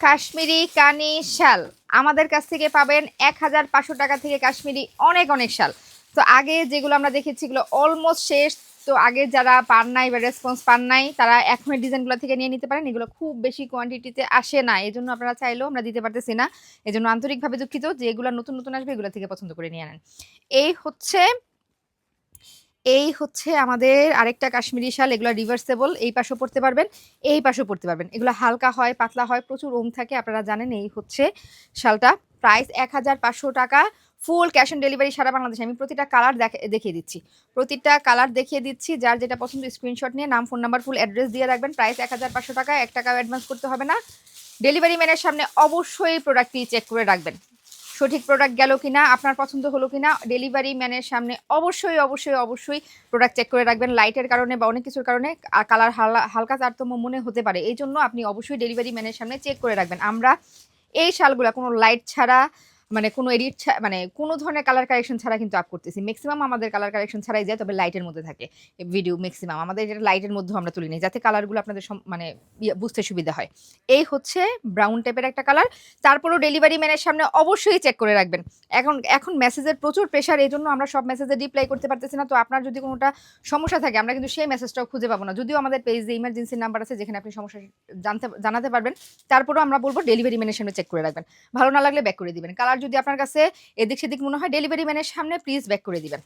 কাশ্মীরি কানি শাল। আমাদের কাছ থেকে পাবেন এক হাজার পাঁচশো টাকা থেকে কাশ্মীরি অনেক অনেক শাল। তো আগে যেগুলো আমরা দেখেছি এগুলো অলমোস্ট শেষ। তো আগে যারা পান নাই বা রেসপন্স পান নাই, তারা এখনের ডিজাইনগুলো থেকে নিয়ে নিতে পারেন। এগুলো খুব বেশি কোয়ান্টিটিতে আসে না। এই জন্য আপনারা চাইলেও আমরা দিতে পারতেছি না। এই জন্য আন্তরিকভাবে দুঃখিত যে এগুলো নতুন নতুন আসবে, এগুলো থেকে পছন্দ করে নিয়ে আনেন এই হচ্ছে এই হচ্ছে আমাদের আরেকটা কাশ্মীরি শাল, এগুলো রিভার্সেবল এই পাশেও পড়তে পারবেন, এই পাশেও পড়তে পারবেন। এগুলো হালকা হয়, পাতলা হয়, প্রচুর ওম থাকে, আপনারা জানেন এই হচ্ছে শালটা। প্রাইস এক হাজার পাঁচশো টাকা ফুল ক্যাশ অন ডেলিভারি সারা বাংলাদেশে। আমি প্রতিটা কালার দেখিয়ে দিচ্ছি। প্রতিটা কালার দেখিয়ে দিচ্ছি, যার যেটা পছন্দ স্ক্রিনশট নিয়ে নাম ফোন নাম্বার ফুল অ্যাড্রেস দিয়ে রাখবেন। প্রাইস এক হাজার পাঁচশো টাকা, এক টাকাও অ্যাডভান্স করতে হবে না। ডেলিভারি ম্যানের সামনে অবশ্যই প্রোডাক্টটি চেক করে রাখবেন। সঠিক প্রোডাক্ট গেল কিনা, আপনার পছন্দ হলো কিনা ডেলিভারি ম্যানের সামনে অবশ্যই অবশ্যই অবশ্যই প্রোডাক্ট চেক করে রাখবেন। লাইটের কারণে বা অনেক কিছুর কারণে কালার হালকা তারতম্য মনে হতে পারে। এই জন্য আপনি অবশ্যই ডেলিভারি ম্যানের সামনে চেক করে রাখবেন। আমরা এই শালগুলো কোনো লাইট ছাড়া মানে কোনো এডিট মানে কোনো ধরনের কালার কারেকশন ছাড়া কিন্তু আপ করতেছি। ম্যাক্সিমাম আমাদের কালার কারেকশন ছাড়াই যায়, তবে লাইটের মধ্যে থাকে। ভিডিও ম্যাক্সিমাম আমাদের এটা লাইটের মধ্যেও আমরা তুলি নিই, যাতে কালারগুলো আপনাদের মানে ইয়ে বুঝতে সুবিধা হয়। এই হচ্ছে ব্রাউন টাইপের একটা কালার তারপরেও ডেলিভারি ম্যানের সামনে অবশ্যই চেক করে রাখবেন। এখন এখন মেসেজের প্রচুর প্রেশার এই জন্য আমরা সব মেসেজে রিপ্লাই করতে পারতেছি না। তো আপনার যদি কোনোটা সমস্যা থাকে, আমরা কিন্তু সেই মেসেজটাও খুঁজে পাবো না। যদিও আমাদের পেজে ইমার্জেন্সি নাম্বার আছে, যেখানে আপনি সমস্যা জানতে, জানাতে পারবেন। তারপরেও আমরা বলব ডেলিভারি ম্যানের সামনে চেক করে রাখবেন। ভালো না লাগলে ব্যাক করে দিবেন। কালার যদি আপনার কাছে এদিক সেদিক মনে হয় ডেলিভারি ম্যানের সামনে প্লিজ ব্যাক করে দিবেন।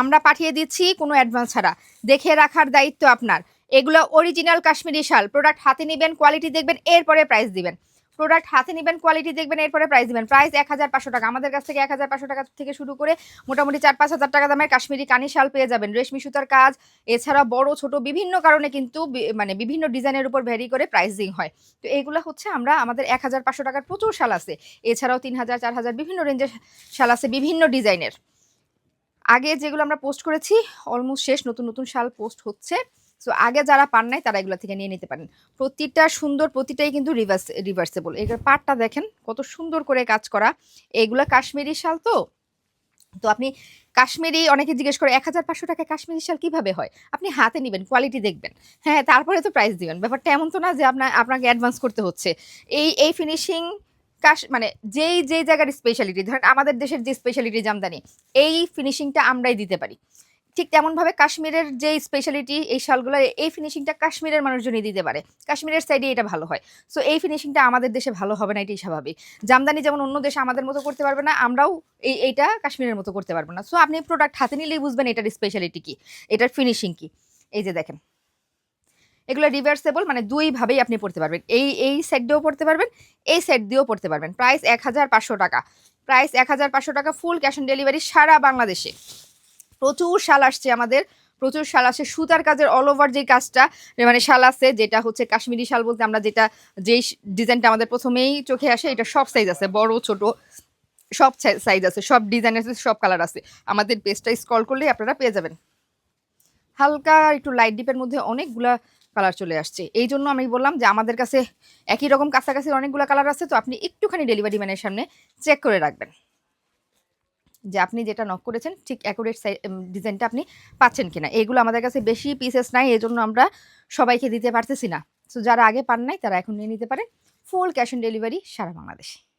আমরা পাঠিয়ে দিচ্ছি কোনো অ্যাডভান্স ছাড়া। দেখে রাখার দায়িত্ব আপনার। এগুলো অরিজিনাল কাশ্মীরি শাল। প্রোডাক্ট হাতে নেবেন কোয়ালিটি দেখবেন, এরপরে প্রাইস দিবেন। প্রোডাক্ট হাতে নেবেন কোয়ালিটি দেখবেন, এরপরে প্রাইস দিবেন। প্রাইস এক হাজার পাঁচশো টাকা। আমাদের কাছ থেকে এক হাজার পাঁচশো টাকা থেকে শুরু করে মোটামুটি চার পাঁচ হাজার টাকা দামের কাশ্মীরি কানি শাল পেয়ে যাবেন। রেশমি সুতার কাজ, এছাড়া বড়, ছোট বিভিন্ন কারণে কিন্তু মানে বিভিন্ন ডিজাইনের উপর ভ্যারি করে প্রাইসিং হয়। তো এইগুলো হচ্ছে আমরা, আমাদের এক হাজার পাঁচশো টাকার প্রচুর শাল আছে। এছাড়াও তিন হাজার, চার হাজার বিভিন্ন রেঞ্জের শাল আছে বিভিন্ন ডিজাইনের। আগে যেগুলো আমরা পোস্ট করেছি অলমোস্ট শেষ, নতুন নতুন শাল পোস্ট হচ্ছে সো আগে যারা পান নাই, তারা এগুলো থেকে নিয়ে নিতে পারেন। প্রতিটা সুন্দর, প্রতিটাই কিন্তু রিভার্স রিভার্সেবল এগুলোর পাটটা দেখেন, কত সুন্দর করে কাজ করা। এগুলো কাশ্মীরি শাল তো? তো আপনি কাশ্মীরি, অনেকে জিজ্ঞেস করে, এক হাজার পাঁচশো টাকা কাশ্মীরি শাল কীভাবে হয়? আপনি হাতে নেবেন কোয়ালিটি দেখবেন। হ্যাঁ তারপরে তো প্রাইস দিবেন। ব্যাপারটা এমন তো না যে আপনার আপনাকে অ্যাডভান্স করতে হচ্ছে। এই এই ফিনিশিং কাশ মানে যেই যেই জায়গার স্পেশালিটি ধরেন আমাদের দেশের যে স্পেশালিটি জামদানি, এই ফিনিশিংটা আমরাই দিতে পারি। ঠিক তেমনভাবে কাশ্মীরের যে স্পেশালিটি এই শালগুলো, এই ফিনিশিংটা কাশ্মীরের মানুষজনই দিতে পারে। কাশ্মীরের সাইডে এটা ভালো হয়। সো এই ফিনিশিংটা আমাদের দেশে ভালো হবে না, এটাই স্বাভাবিক। জামদানি যেমন অন্য দেশে আমাদের মতো করতে পারবে না, আমরাও এই, এইটা কাশ্মীরের মতো করতে পারব না। সো আপনি প্রোডাক্ট হাতে নিলেই বুঝবেন এটার স্পেশালিটি কি, এটার ফিনিশিং কি। এই যে দেখেন, এগুলো রিভার্সেবল মানে দুইভাবেই আপনি পড়তে পারবেন। এই এই সেট দিয়েও পড়তে পারবেন, এই সেট দিয়েও পড়তে পারবেন। প্রাইস এক হাজার পাঁচশো টাকা। প্রাইস এক হাজার পাঁচশো টাকা ফুল ক্যাশ অন ডেলিভারি সারা বাংলাদেশে। প্রচুর শাল আসছে আমাদের, প্রচুর শাল আসে সুতার কাজের অল ওভার যে কাজটা মানে শাল আছে, যেটা হচ্ছে কাশ্মীরি শাল বলতে আমরা যেটা, যেই ডিজাইনটা আমাদের প্রথমেই চোখে আসে, এটা সব সাইজ আছে, বড়, ছোট, সব সাইজ আছে, সব ডিজাইন আছে, সব কালার আছে। আমাদের পেজটা স্ক্রল করলেই আপনারা পেয়ে যাবেন। হালকা একটু লাইট ডিপের মধ্যে অনেকগুলা কালার চলে আসছে। এই জন্য আমি বললাম যে আমাদের কাছে একই রকম কাছাকাছি অনেকগুলো কালার আছে, তো আপনি একটুখানি ডেলিভারি ম্যানের সামনে চেক করে রাখবেন। যে আপনি যেটা নক করেছেন, ঠিক অ্যাকুরেট ডিজাইনটা আপনি পাচ্ছেন কিনা। এগুলো আমাদের কাছে বেশি পিসেস নাই এই জন্য আমরা সবাইকে দিতে পারতেছি না। তো যারা আগে পান নাই, তারা এখন নিয়ে নিতে পারে ফুল ক্যাশ অন ডেলিভারি সারা বাংলাদেশে।